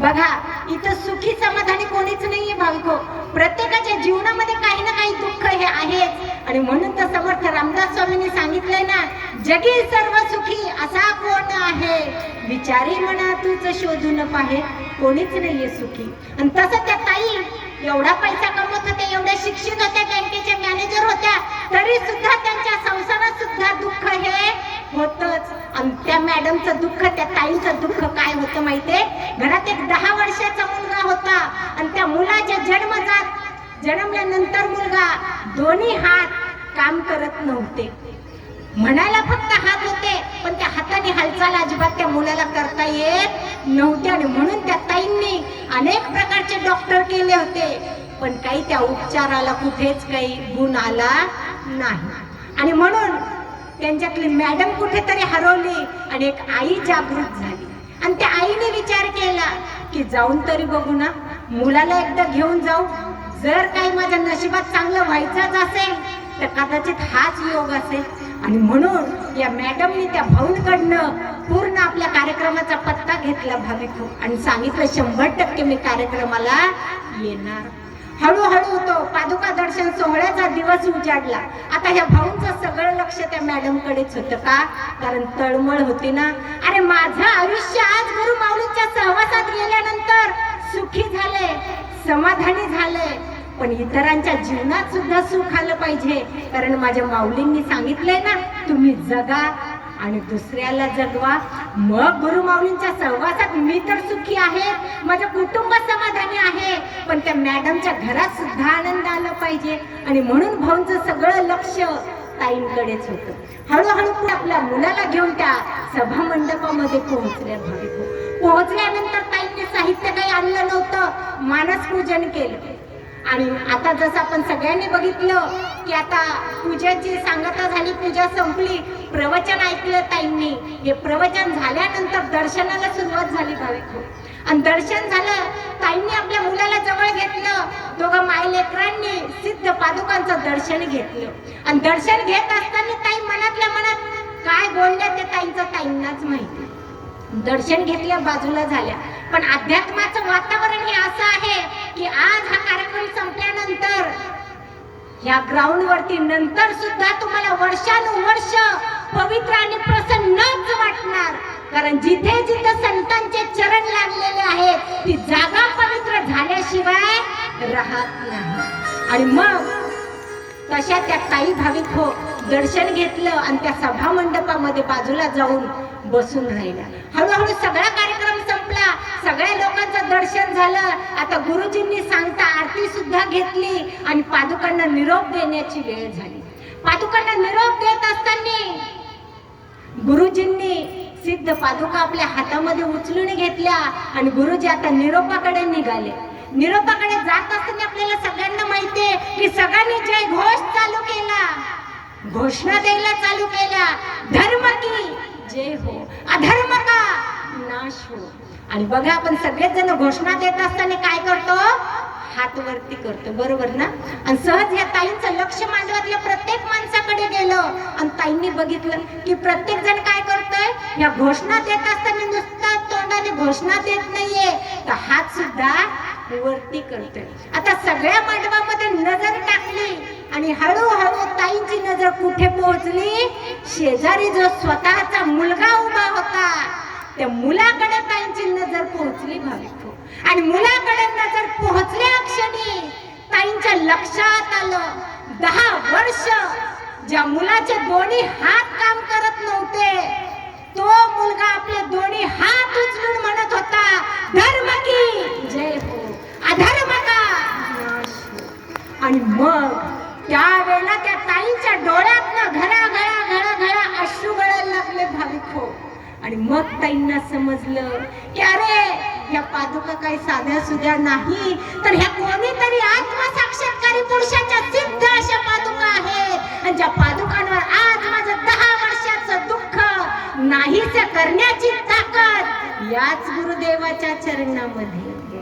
बघा इथं सुखी समाधानी कोणीच नाहीये भाविको. प्रत्येकाच्या जीवनामध्ये काही ना काही दुःख हे आहेच. आणि म्हणून तर समर्थ रामदास स्वामींनी सांगितलंय ना जगी सर्व सुखी असा कोण आहे? विचारी म्हणा तूच शोधून पाहे. कोणीच नाहीये सुखी. आणि तसं त्या ताई एवढा पैसा कमवत होत्या एवढ्या शिक्षित होत्या बँकेच्या मॅनेजर होत्या तरी सुद्धा त्यांच्या संसारात सुद्धा दुःख हे होतच. आणि त्या मॅडमचं दुःख त्या ताईंचं दुःख काय होतं माहितीये? घरात एक दहा वर्षाचा मुलगा होता आणि त्या मुलाच्या जन्मजात जन्मल्यानंतर मुलगा दोन्ही हात काम करत नव्हते. म्हणायला फक्त हात होते पण त्या हाताने हालचाल अजिबात त्या मुलाला करता येत नव्हते आणि म्हणून त्या ताईंनी अनेक प्रकारचे डॉक्टर केले होते. पण काही त्या उपचाराला कुठेच काही गुण आला नाही. आणि म्हणून त्यांच्यातली मॅडम कुठेतरी हरवली आणि एक आई जागृत झाली. आणि त्या आईने विचार केला की जाऊन तरी बघू ना मुलाला एकदा घेऊन जाऊ. जर काही माझ्या नशिबात चांगलं व्हायचंच असेल तर कदाचित हाच योग असेल. आणि म्हणून या मॅडमनी त्या भाऊंकडनं पूर्ण आपल्या कार्यक्रमाचा पत्ता घेतला भाविक. आणि सांगितलं शंभर टक्के मी कार्यक्रमाला येणार. हळूहळू तो पादुका दर्शन सोहळ्याचा दिवस उजाडला. आता ह्या भाऊंचं सगळं लक्ष त्या मॅडमकडेच होतं का? कारण तळमळ होती ना. अरे माझं आयुष्य आज गुरु माऊलींच्या सहवासात गेल्यानंतर सुखी झाले समाधानी झाले. पण इतरांच्या जीवनात सुद्धा सुख आलं पाहिजे. कारण माझ्या माऊलींनी सांगितलंय ना तुम्ही जगा आणि दुसऱ्याला जगवा. मग गुरु माऊलींच्या सहवासात मी तर सुखी आहे. माझं कुटुंब समाधानी आहे. पण त्या मॅडमच्या घरात सुद्धा आनंद आला पाहिजे. आणि म्हणून भाऊंचं सगळं लक्ष ताईंकडेच होतं. हळूहळू आपल्या मुलाला घेऊन त्या सभा मंडपामध्ये पोहोचल्या भाविक पोहोचल्यानंतर ताईंनी साहित्य काही आणलं नव्हतं. मानस पूजन केलं. आणि आता जसं आपण सगळ्यांनी बघितलं की आता पूजेची सांगता झाली पूजा संपली प्रवचन ऐकलं ताईंनी. हे प्रवचन झाल्यानंतर दर्शनाला सुरुवात झाली भाविक आणि दर्शन झालं ताईंनी आपल्या मुलाला जवळ घेतलं. दोघं माय लेकरांनी सिद्ध पादुकांचं दर्शन घेतलं. आणि दर्शन घेत असताना ताई मनातल्या मनात काय बोलल्या ते ताईंचं ताईंनाच माहिती. दर्शन घेतल्या बाजूला झाल्या. पण अध्यात्माचं वातावरण हे असं आहे की आज या ग्राउंड वरती नंतर सुद्धा तुम्हाला वर्षानुवर्ष पवित्र आणि प्रसन्नच वाटणार. कारण जिथे जिथे संतांचे चरण लागलेले आहेत ती जागा पवित्र झाल्याशिवाय राहत नाही. आणि मग तशा त्या काही भाविक हो दर्शन घेतलं आणि त्या सभा मंडपामध्ये बाजूला जाऊन बसून राहिल्या. हळूहळू सगळा कार्यक्रम संपला. झालं. आता गुरुजींनी सांगता आरती सुद्धा घेतली आणि पादुकांना निरोप देण्याची वेळ झाली. पादुकांना निरोप देत असताना गुरुजींनी सिद्ध पादुका आपल्या हातामध्ये उचलून घेतल्या आणि गुरुजी आता निरोपाकडे निघाले. निरोपाकडे जात असताना आपल्याला सगळ्यांना माहितीये की सगळ्यांनी जय घोष चालू केला. घोषणा द्यायला चालू केल्या. धर्म की? जय हो. अधर्म नाश हो आणि बघा आपण सगळेच जण घोषणा देत असताना काय करतो? हात वरती करतो. बरोबर ना? आणि सहज या ताईंचं लक्ष मांडवातल्या प्रत्येक माणसाकडे गेलं. आणि ताईंनी बघितलं की प्रत्येक जण काय करतोय? या घोषणा देत असताना नुसतं तोंडाने घोषणा देत नाहीये. तर हात सुद्धा वरती करतोय. आता सगळ्या मांडवामध्ये नजर टाकली आणि हळूहळू ताईंची नजर कुठे पोहोचली? शेजारी जो स्वतःचा मुलगा उभा होता. त्या मुलाकडे ताईंची नजर पोहोचली भाविक आणि मुलाकडे नजर पोहोचल्या क्षणी ताईंच्या लक्षात आलं दहा वर्ष ज्या मुलाचे दोन्ही हात काम करत नव्हते तो मुलगा आपले दोन्ही हात उचलून म्हणत होता धर्म की जय हो अधर्म का? आणि मग त्यावेळेला त्या ताईंच्या डोळ्यातनं घरा घरा घरा घरा अश्रू गळायला लागले भाविक हो आणि मग ताईंना समजलं की अरे या पादुका काही साध्या सुध्या नाही. तर ह्या कोणीतरी आत्मसाक्षात्कारी पुरुषाच्या सिद्ध अशा पादुका आहेत. आणि ज्या पादुकांवर आज माझं दहा वर्षाचं दुःख नाहीच करण्याची ताकद याच गुरुदेवाच्या चरणामध्ये.